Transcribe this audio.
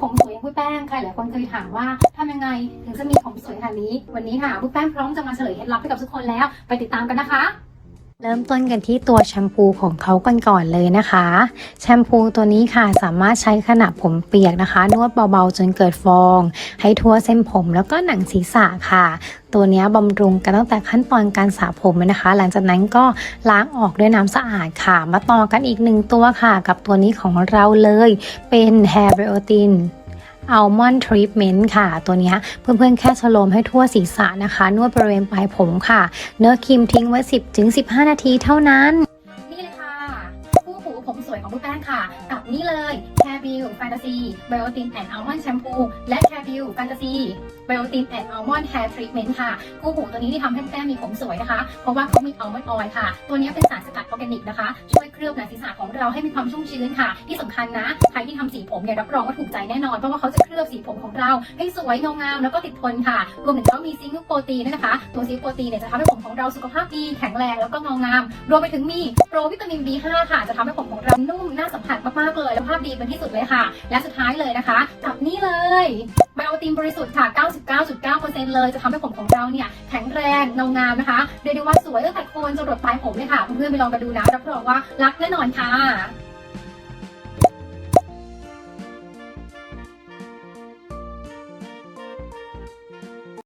ผมสวยอย่างปุ้ยแป้งใครหลายคนเคยถามว่าทำยังไงถึงจะมีผมสวยขนาดนี้ วันนี้ค่ะปุ้ยแป้งพร้อมจะมาเฉลยเคล็ดลับให้กับทุกคนแล้ว ไปติดตามกันนะคะ เริ่มต้นกันที่ตัวแชมพูของเขากันก่อนเลยนะคะ แชมพูตัวนี้ค่ะสามารถใช้ขณะผมเปียกนะคะ นวดเบาๆจนเกิดฟอง ให้ทั่วเส้นผมแล้วก็หนังศีรษะค่ะ ตัวนี้บำรุงกันตั้งแต่ขั้นตอนการสระผมนะคะ หลังจากนั้นก็ล้างออกด้วยน้ำสะอาดค่ะ มาต่อกันอีกหนึ่งตัวค่ะ กับตัวนี้ของเราเลย เป็น Hair Biotin อัลมอนด์ทรีทเมนต์ค่ะ ตัวนี้เพื่อนๆ แค่ชโลมให้ทั่วศีรษะนะคะ นวดบริเวณปลายผมค่ะ เนื้อครีมทิ้งไว้ 10-15 นาทีเท่านั้น นี่เลยค่ะ คู่หูผมสวยของปุ้ยแป้งค่ะ กับนี่เลย c a r e b u l Fantasy Biotin and Almond Shampoo และ c a r e b u l Fantasy Biotin and Almond Hair Treatment ค่ะ คู่หูตัวนี้ที่ทำให้แป้งมีผมสวยนะคะ เพราะว่าเขามี Almond Oil ค่ะ ตัวนี้เป็นสารสกัดออร์แกนิกนะคะ ช่วย ลือบหนังศีรษะของเราให้มีความชุ่มชื้นค่ะ ที่สำคัญนะใครที่ทำสีผมเนี่ยรับรองว่าถูกใจแน่นอนเพราะว่าเขาจะเคลือบสีผมของเรา ให้สวยเงางามแล้วก็ติดทนค่ะรวมถึงเขามีซิงค์โปรตีนด้วยนะคะตัวซิงค์โปรตีนเนี่ยจะทำให้ผมของเราสุขภาพดีแข็งแรงแล้วก็เงางาม รวมไปถึงมีโปรวิตามิน B5 ค่ะ จะทำให้ผมของเรานุ่มน่าสัมผัสมากๆเลยแล้วภาพดีเป็นที่สุดเลยค่ะ และสุดท้ายเลยนะคะกับนี่เลยไบโอตินบริสุทธิ์ค่ะ 99.9%เลยจะทำให้ผมของเราเนี่ยแข็งแรงเงางามนะคะเรียกได้ว่าสวยตั้งแต่โคนจนรดปลายผมเลยค่ะเพื่อนๆไปลองกันดูนะรับรองว่ารักแน่นอนค่ะ